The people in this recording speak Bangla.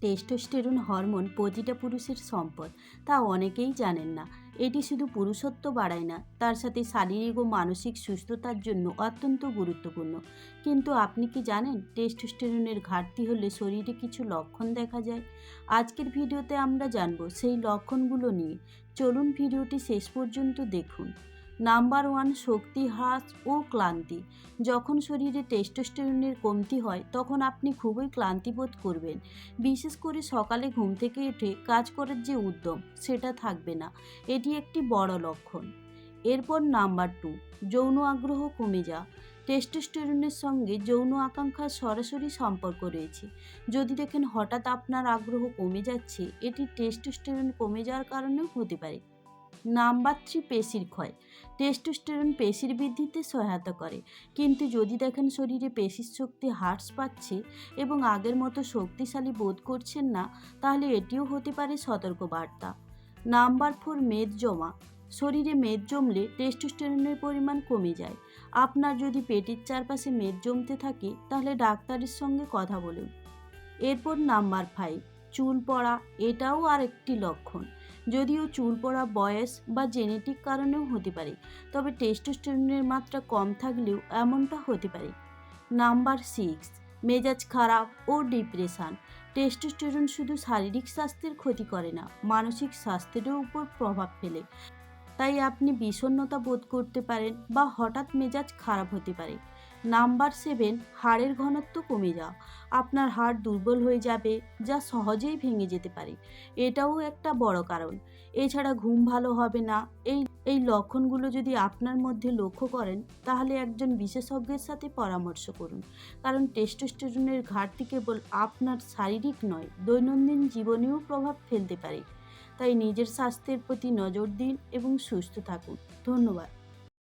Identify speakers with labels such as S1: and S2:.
S1: টেস্টোস্টেরন হরমোন প্রতিটা পুরুষের সম্পদ, তা অনেকেই জানেন না। এটি শুধু পুরুষত্ব বাড়ায় না, তার সাথে শারীরিক ও মানসিক সুস্থতার জন্য অত্যন্ত গুরুত্বপূর্ণ। কিন্তু আপনি কি জানেন টেস্টোস্টেরনের ঘাটতি হলে শরীরে কিছু লক্ষণ দেখা যায়? আজকের ভিডিওতে আমরা জানব সেই লক্ষণগুলো নিয়ে। চলুন ভিডিওটি শেষ পর্যন্ত দেখুন। নাম্বার ওয়ান শক্তি হ্রাস ও ক্লান্তি। যখন শরীরে টেস্টোস্টেরনের কমতি হয়, তখন আপনি খুবই ক্লান্তি বোধ করবেন। বিশেষ করে সকালে ঘুম থেকে উঠে কাজ করার যে উদ্যম, সেটা থাকবে না। এটি একটি বড় লক্ষণ। এরপর নাম্বার টু, যৌন আগ্রহ কমে যা টেস্টোস্টেরনের সঙ্গে যৌন আকাঙ্ক্ষার সরাসরি সম্পর্ক রয়েছে। যদি দেখেন হঠাৎ আপনার আগ্রহ কমে যাচ্ছে, এটি টেস্টোস্টেরন কমে যাওয়ার কারণেও হতে পারে। নাম্বার থ্রি পেশির ক্ষয়। টেস্টোস্টেরন পেশির বৃদ্ধিতে সহায়তা করে। কিন্তু যদি দেখেন শরীরে পেশির শক্তি হ্রাস পাচ্ছে এবং আগের মতো শক্তিশালী বোধ করছেন না, তাহলে এটিও হতে পারে সতর্ক বার্তা নাম্বার ফোর, মেদ জমা। শরীরে মেদ জমলে টেস্টোস্টেরনের পরিমাণ কমে যায়। আপনার যদি পেটের চারপাশে মেদ জমতে থাকে, তাহলে ডাক্তারের সঙ্গে কথা বলুন। এরপর নাম্বার ফাইভ, চুল পড়া, এটাও আর একটি লক্ষণ। যদিও চুল পড়া বয়স বা জেনেটিক কারণেও হতে পারে, তবে টেস্টোস্টেরনের মাত্রা কম থাকলেও এমনটা হতে পারে। নাম্বার সিক্স, মেজাজ খারাপ ও ডিপ্রেশন। টেস্টোস্টেরন শুধু শারীরিক স্বাস্থ্যের ক্ষতি করে না, মানসিক স্বাস্থ্যেরও উপর প্রভাব ফেলে। তাই আপনি বিষণ্ণতা বোধ করতে পারেন বা হঠাৎ মেজাজ খারাপ হতে পারে। নাম্বার সেভেন, হাড়ের ঘনত্ব কমে যাওয়া। আপনার হাড় দুর্বল হয়ে যাবে, যা সহজেই ভেঙে যেতে পারে। এটাও একটা বড় কারণ। এছাড়া ঘুম ভালো হবে না। এই এই লক্ষণগুলো যদি আপনার মধ্যে লক্ষ্য করেন, তাহলে একজন বিশেষজ্ঞের সাথে পরামর্শ করুন। কারণ টেস্টোস্টেরনের ঘাটতি কেবল আপনার শারীরিক নয়, দৈনন্দিন জীবনেও প্রভাব ফেলতে পারে। তাই নিজের স্বাস্থ্যের প্রতি নজর দিন এবং সুস্থ থাকুন। ধন্যবাদ।